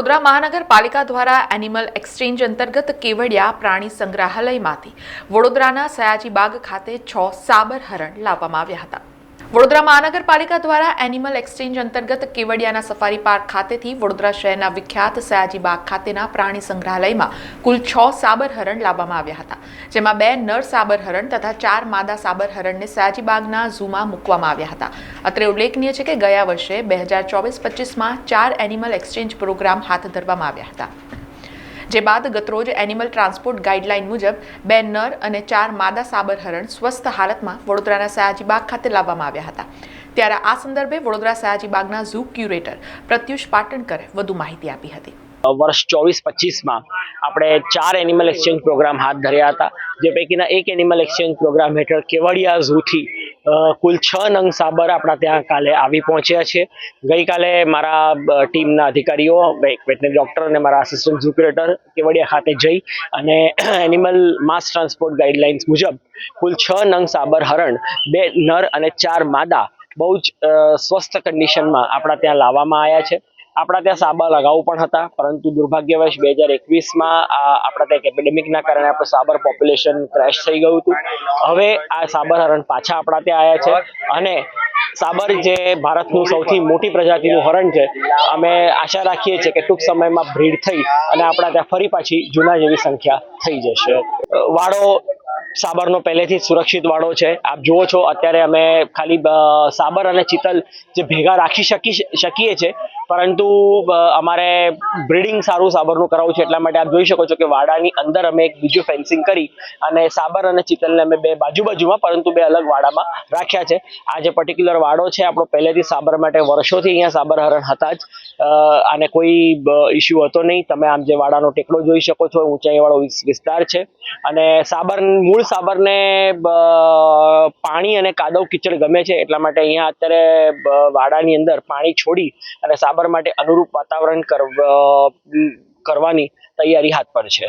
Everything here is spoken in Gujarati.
વડોદરા મહાનગરપાલિકા દ્વારા એનિમલ એક્સચેન્જ અંતર્ગત કેવડિયા પ્રાણી સંગ્રહાલયમાંથી વડોદરાના સયાજી બાગ ખાતે છ સાબર હરણ લાવવામાં આવ્યા હતા. વડોદરા મહાનગરપાલિકા દ્વારા એનિમલ એક્સચેન્જ અંતર્ગત કેવડિયાના સફારી પાર્ક ખાતેથી વડોદરા શહેરના વિખ્યાત સયાજી બાગ ખાતેના પ્રાણી સંગ્રહાલયમાં કુલ છ સાબર હરણ લાવવામાં આવ્યા હતા, જેમાં બે નર સાબર હરણ તથા ચાર માદા સાબર હરણને સયાજી બાગના ઝૂમાં મૂકવામાં આવ્યા હતા. અત્રે ઉલ્લેખનીય છે કે ગયા વર્ષે બે હજાર ચોવીસ પચીસમાં ચાર એનિમલ એક્સચેન્જ પ્રોગ્રામ હાથ ધરવામાં આવ્યા હતા. જે બાદ ગતરોજ એનિમલ ટ્રાન્સપોર્ટ ગાઈડલાઈન મુજબ બે નર અને ચાર માદા સાબર હરણ સ્વસ્થ હાલતમાં વડોદરાના સયાજીબાગ ખાતે લાવવામાં આવ્યા હતા. ત્યારે આ સંદર્ભે વડોદરા સયાજીબાગના ઝૂ ક્યુરેટર પ્રત્યુષ પાટણકરે વધુ માહિતી આપી હતી. વર્ષ ચોવીસ પચીસમાં આપણે ચાર એનિમલ એક્સચેન્જ પ્રોગ્રામ હાથ ધર્યા હતા. જે પૈકીના એક એનિમલ એક્સચેન્જ પ્રોગ્રામ હેઠળ કેવડિયા ઝૂથી કુલ છ નંગ સાબર આપણા ત્યાં કાલે આવી પહોંચ્યા છે. ગઈકાલે મારા ટીમના અધિકારીઓ, એક વેટનરી ડૉક્ટર અને મારા આસિસ્ટન્ટ ઝુક્યુરેટર કેવડિયા ખાતે જઈ અને એનિમલ માસ ટ્રાન્સપોર્ટ ગાઈડલાઇન્સ મુજબ કુલ છ નંગ સાબર હરણ, બે નર અને ચાર માદા બહુ જ સ્વસ્થ કન્ડિશનમાં આપણા ત્યાં લાવવામાં આવ્યા છે. આપણા ત્યાં સાબર અગાઉ પણ હતા, પરંતુ દુર્ભાગ્યવશ બે હજાર એકવીસમાં આપણા ત્યાં એપિડેમિકના કારણે આપણું સાબર પોપ્યુલેશન ક્રેશ થઈ ગયું હતું. હવે આ સાબર હરણ પાછા આપણા ત્યાં આવ્યા છે અને સાબર જે ભારતનું સૌથી મોટી પ્રજાતિનું હરણ છે, અમે આશા રાખીએ છીએ કે ટૂંક સમયમાં બ્રીડ થઈ અને આપણા ત્યાં ફરી પાછી જૂના જેવી સંખ્યા થઈ જશે. વાડો સાબરનો પહેલેથી સુરક્ષિત વાડો છે. આપ જુઓ છો, અત્યારે અમે ખાલી સાબર અને ચિતલ જે ભેગા રાખી શકી શકીએ છીએ. પરંતુ અમારે બ્રિડિંગ સારું સાબરનું કરાવવું છે, એટલા માટે આપ જોઈ શકો છો કે વાડાની અંદર અમે એક બીજું ફેન્સિંગ કરી અને સાબર અને ચિતલને અમે બે બાજુ બાજુમાં પરંતુ બે અલગ વાડામાં રાખ્યા છે. આ જે પર્ટિક્યુલર વાડો છે, આપણો પહેલેથી સાબર માટે વર્ષોથી અહીંયા સાબર હરણ હતા જ. આને કોઈ ઇસ્યુ હતો નહીં. તમે આમ જે વાડાનો ટેકડો જોઈ શકો છો, ઊંચાઈવાળો વિસ્તાર છે. અને સાબર, મૂળ સાબરને પાણી અને કાદવ કિચડ ગમે છે, એટલા માટે અહીંયા અત્યારે વાડાની અંદર પાણી છોડી અને સાબર માટે અનુરૂપ વાતાવરણ કરવાની તૈયારી હાથ પર છે.